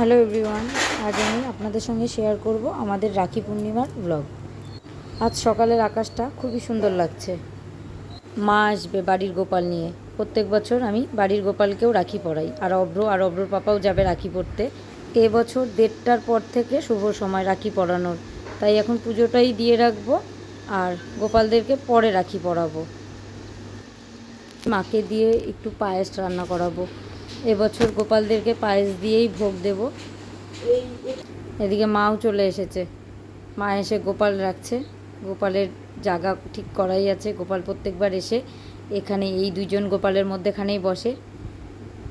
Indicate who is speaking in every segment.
Speaker 1: Hello everyone আজ আমি আপনাদের সঙ্গে শেয়ার করব আমাদের রাখি পূর্ণিমার ব্লগ আজ সকালের আকাশটা খুবই সুন্দর লাগছে। মা আসবে বাড়ির গোপাল নিয়ে। প্রত্যেক বছর আমি বাড়ির গোপালকেও রাখি পরাই। আর অব্র আর অব্রর পাপাও যাবে রাখি পরতে। এবছর দেড়টার পর থেকে শুভ সময় রাখি পরানোর। তাই এখন পুজোটাই দিয়ে রাখব আর গোপালদেরকে পরে রাখি পরাবো। মাকে দিয়ে একটু পায়েস রান্না করাবো। এবছর গোপালদেরকে পায়েস দিয়েই ভোগ দেব। এদিকে মাও চলে এসেছে। মা এসে গোপাল রাখছে। গোপালের জায়গা ঠিক করাই আছে। গোপাল প্রত্যেকবার এসে এখানে এই দুইজন গোপালের মধ্যেখানেই বসে।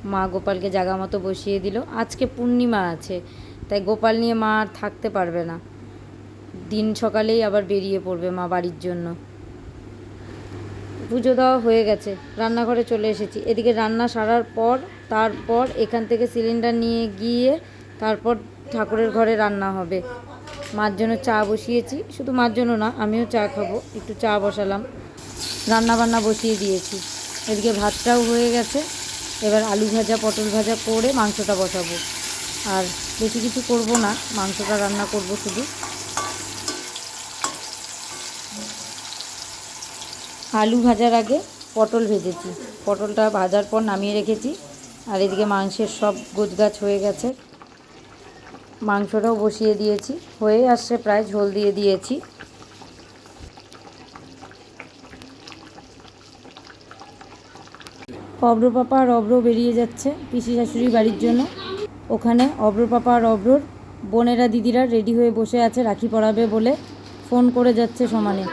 Speaker 1: মা গোপালকে জায়গা মতো বসিয়ে দিল। আজকে পূর্ণিমা আছে, তাই গোপাল নিয়ে মা আর থাকতে পারবে না। দিন সকালেই আবার বেরিয়ে পড়বে মা বাড়ির জন্য। পুজো দেওয়া হয়ে গেছে। রান্নাঘরে চলে এসেছি। এদিকে রান্না সারার পর তারপর এখান থেকে সিলিন্ডার নিয়ে গিয়ে তারপর ঠাকুরের ঘরে রান্না হবে। মার জন্য চা বসিয়েছি। শুধু মার জন্য না, আমিও চা খাব। একটু চা বসালাম। রান্না বান্না বসিয়ে দিয়েছি। এদিকে ভাতটাও হয়ে গেছে। এবার আলু ভাজা, পটল ভাজা করে মাংসটা বসাবো। আর বেশি কিছু করব না, মাংসটা রান্না করব শুধু। আলু ভাজার আগে পটল ভেজেছি। পটলটা ভাজার পর নামিয়ে রেখেছি। আর এদিকে মাংসের সব গোছগাছ হয়ে গেছে। মাংসটাও বসিয়ে দিয়েছি। হয়ে আসছে প্রায় ঝোল দিয়ে দিয়েছি। অব্র পাপা আর অব্র বেরিয়ে যাচ্ছে পিসি শাশুড়ির বাড়ির জন্য। ওখানে অব্র পাপা আর অব্রর বোনেরা দিদিরা রেডি হয়ে বসে আছে, রাখি পরাবে বলে। ফোন করে যাচ্ছে সমানে।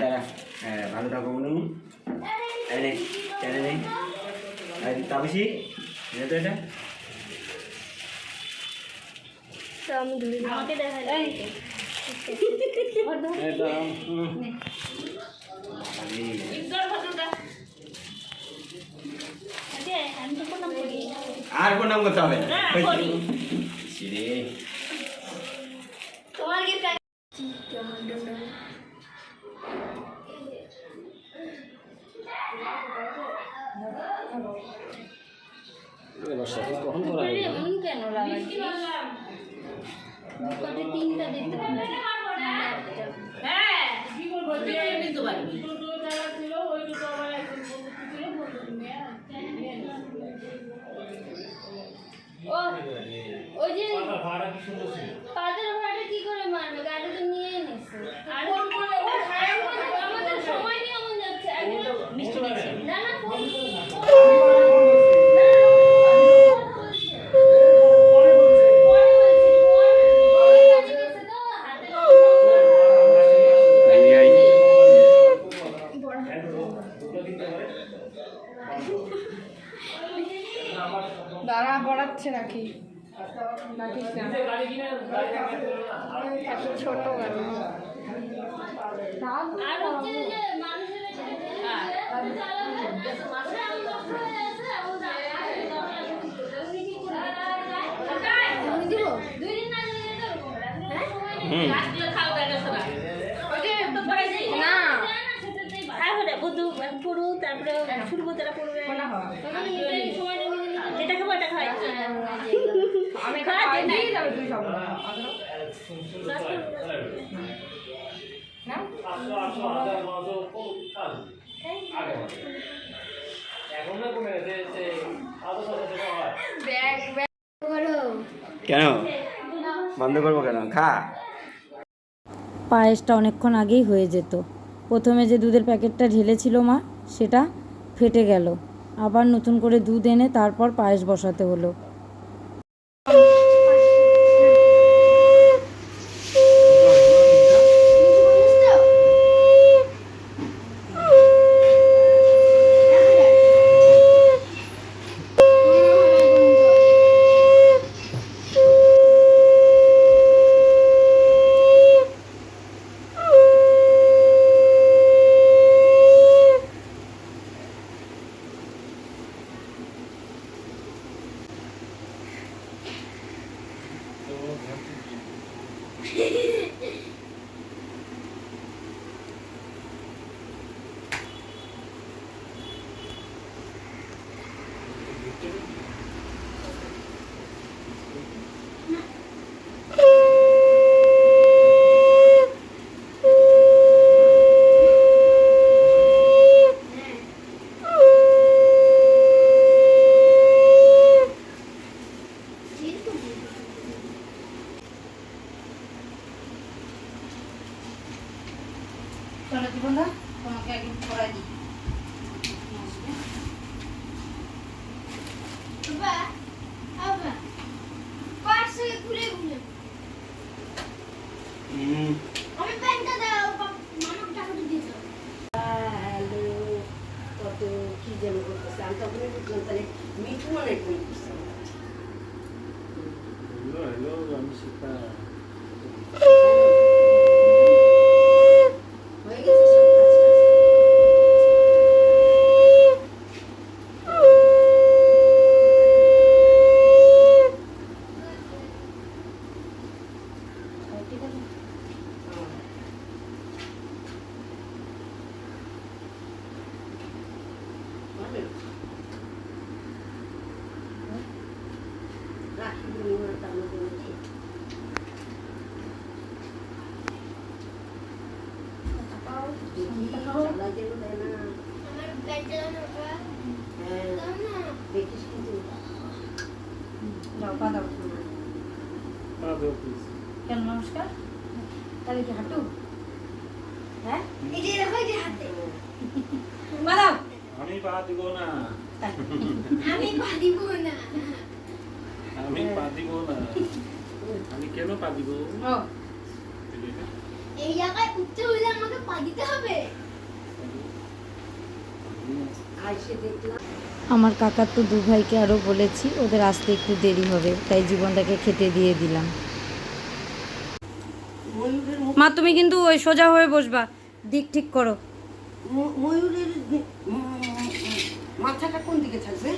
Speaker 2: দাঁড়া হ্যাঁ ভালো থাকো মনে। এই নে নেই তাপসি তো এটা।
Speaker 3: আমাকে দেখা আরে কোনো বলি
Speaker 2: আর কোন নাম করতে হবে
Speaker 3: তোমার কি
Speaker 2: দশটা কখন করা
Speaker 3: তিনটা দিতে হ্যাঁ, ওই যে পাতের ভাড়া কি করে মারবে? গাড়ি নিয়ে নিচ্ছে তারপরে শুরু করতে পড়বে যেটা খাব এটা খাই। আমি খাই
Speaker 2: কেন? বন্ধ করব কেন? খা।
Speaker 1: পায়েসটা অনেকক্ষণ আগেই হয়ে যেত। প্রথমে যে দুধের প্যাকেটটা ঢেলেছিল মা, সেটা ফেটে গেল। আবার নতুন করে দুধ এনে তারপর পায়েস বসাতে হলো। Yeah. কেন নমস্কার তাহলে কি হাঁটু হ্যাঁ
Speaker 4: এই যে দেখো যে হাতে
Speaker 1: পা
Speaker 5: আমি পা দিব না।
Speaker 4: আমি পা দিব না
Speaker 5: আমি পা দিব? না আমি কেন পা দিব
Speaker 1: ও
Speaker 4: এই জায়গায় উঠতে হলে আমাকে পা দিতে হবে।
Speaker 1: আমার কাকার তো দু ভাইকে আরও বলেছি ওদের আসতে একটু দেরি হবে তাই জীবনটাকে খেতে দিয়ে দিলাম। মা তুমি কিন্তু ওই সোজা হয়ে বসবা দিক ঠিক করো।
Speaker 6: ময়ূরের মাথাটা কোন দিকে থাকবে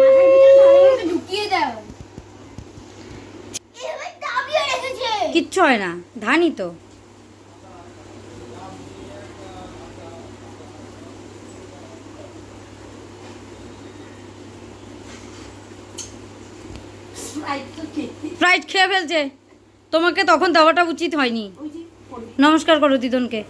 Speaker 4: মাথার ভিতরে ভালো করে ঢুকিয়ে দাও এবার দাবিয়ে রেখেছে
Speaker 1: কিচ্ছু হয় না, ধানই তো। ফ্রাইড খেয়ে ফেলছে। তোমাকে তখন দেওয়াটা উচিত হয়নি। নমস্কার করো দিদনকে।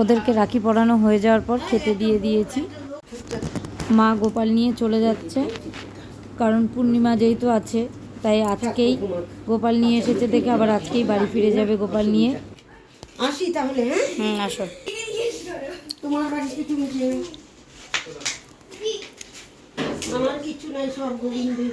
Speaker 1: ওদেরকে রাখি পরানো হয়ে যাওয়ার পর খেতে দিয়ে দিয়েছি। মা গোপাল নিয়ে চলে যাচ্ছে। কারণ পূর্ণিমা যেহেতু আছে তাই আজকেই গোপাল নিয়ে এসেছে দেখে আবার আজকেই বাড়ি ফিরে যাবে গোপাল নিয়ে।
Speaker 6: আসি তাহলে হ্যাঁ?
Speaker 1: আসো।
Speaker 6: তোমার বাড়িতে তুমি আমার কিছু নাই সব গোবিন্দের